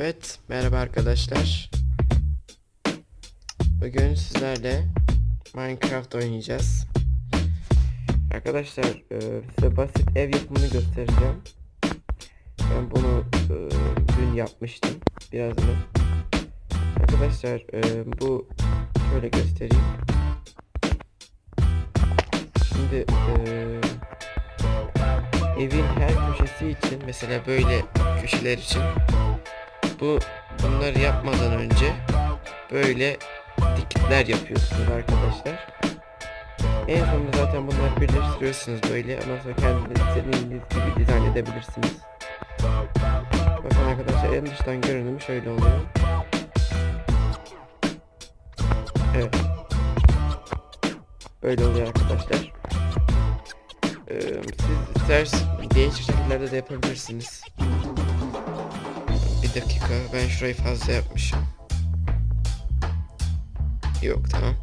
Evet, merhaba arkadaşlar. Bugün sizlerle Minecraft oynayacağız. Arkadaşlar, e, size basit ev yapımını göstereceğim. Ben bunu e, dün yapmıştım. Birazını. Arkadaşlar, e, bu şöyle göstereyim. Şimdi e, evin her köşesi için mesela böyle köşeler için bu bunları yapmadan önce böyle dikitler yapıyorsunuz arkadaşlar. En sonunda zaten bunları birleştiriyorsunuz böyle. Ondan sonra kendiniz istediğiniz gibi dizayn edebilirsiniz. Bakın arkadaşlar en dıştan görünümü şöyle oluyor. Evet. Böyle oluyor arkadaşlar. Ee, siz isterseniz değişik şekillerde de yapabilirsiniz. Bir dakika ben şurayı fazla yapmışım. Yok tamam.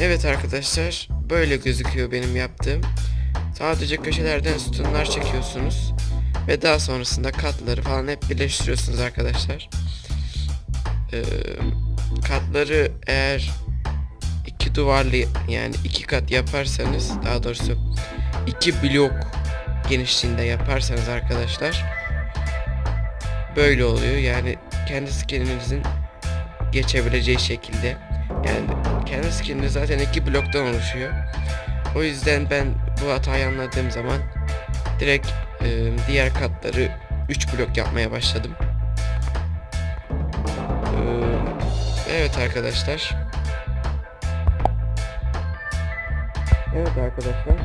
Evet arkadaşlar böyle gözüküyor benim yaptığım. Sadece köşelerden sütunlar çekiyorsunuz. Ve daha sonrasında katları falan hep birleştiriyorsunuz arkadaşlar. Ee, katları eğer iki duvarlı yani iki kat yaparsanız daha doğrusu iki blok genişliğinde yaparsanız arkadaşlar böyle oluyor. Yani kendi skin'inizin geçebileceği şekilde. Yani kendi skininiz zaten iki bloktan oluşuyor. O yüzden ben bu hatayı anladığım zaman direkt e, diğer katları 3 blok yapmaya başladım. Ee, evet arkadaşlar. Evet arkadaşlar.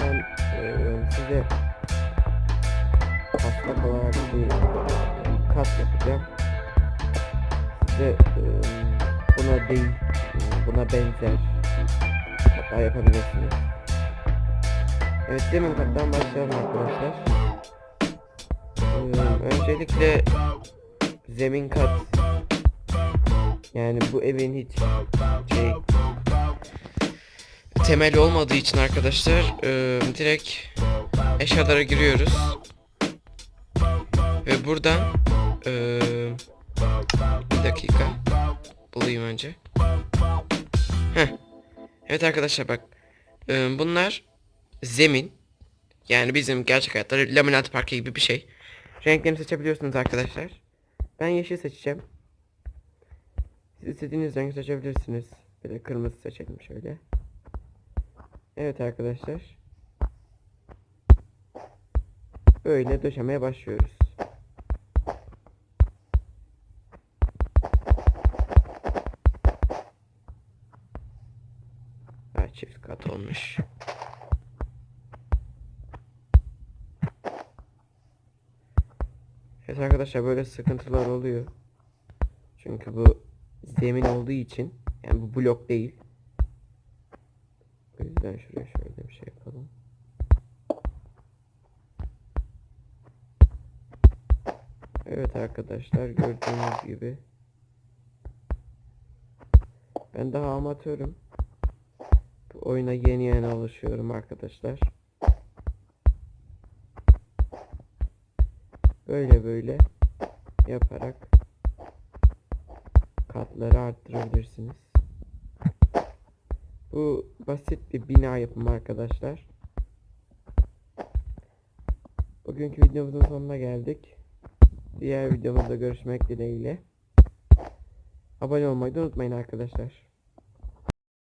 Ben e, size taslak olarak bir kat yapacağım. Size e, buna değil, e, buna benzer hatta yapabilirsiniz. Evet demin kattan başlayalım arkadaşlar. E, öncelikle zemin kat yani bu evin hiç şey temel olmadığı için arkadaşlar e, direkt eşyalara giriyoruz. Ve buradan e, bir dakika bulayım önce. Heh. Evet arkadaşlar bak e, bunlar zemin yani bizim gerçek hayatta laminat parke gibi bir şey. Renklerini seçebiliyorsunuz arkadaşlar. Ben yeşil seçeceğim. Siz istediğiniz rengi seçebilirsiniz. De kırmızı seçelim şöyle. Evet arkadaşlar. Böyle döşemeye başlıyoruz. Çift kat olmuş. Evet arkadaşlar böyle sıkıntılar oluyor. Çünkü bu zemin olduğu için yani bu blok değil. O yüzden şuraya şöyle bir şey yapalım. Evet arkadaşlar gördüğünüz gibi ben daha amatörüm. Oyuna yeni yeni alışıyorum arkadaşlar. Böyle böyle yaparak katları arttırabilirsiniz. Bu basit bir bina yapımı arkadaşlar. Bugünkü videomuzun sonuna geldik. Diğer videomuzda görüşmek dileğiyle. Abone olmayı da unutmayın arkadaşlar.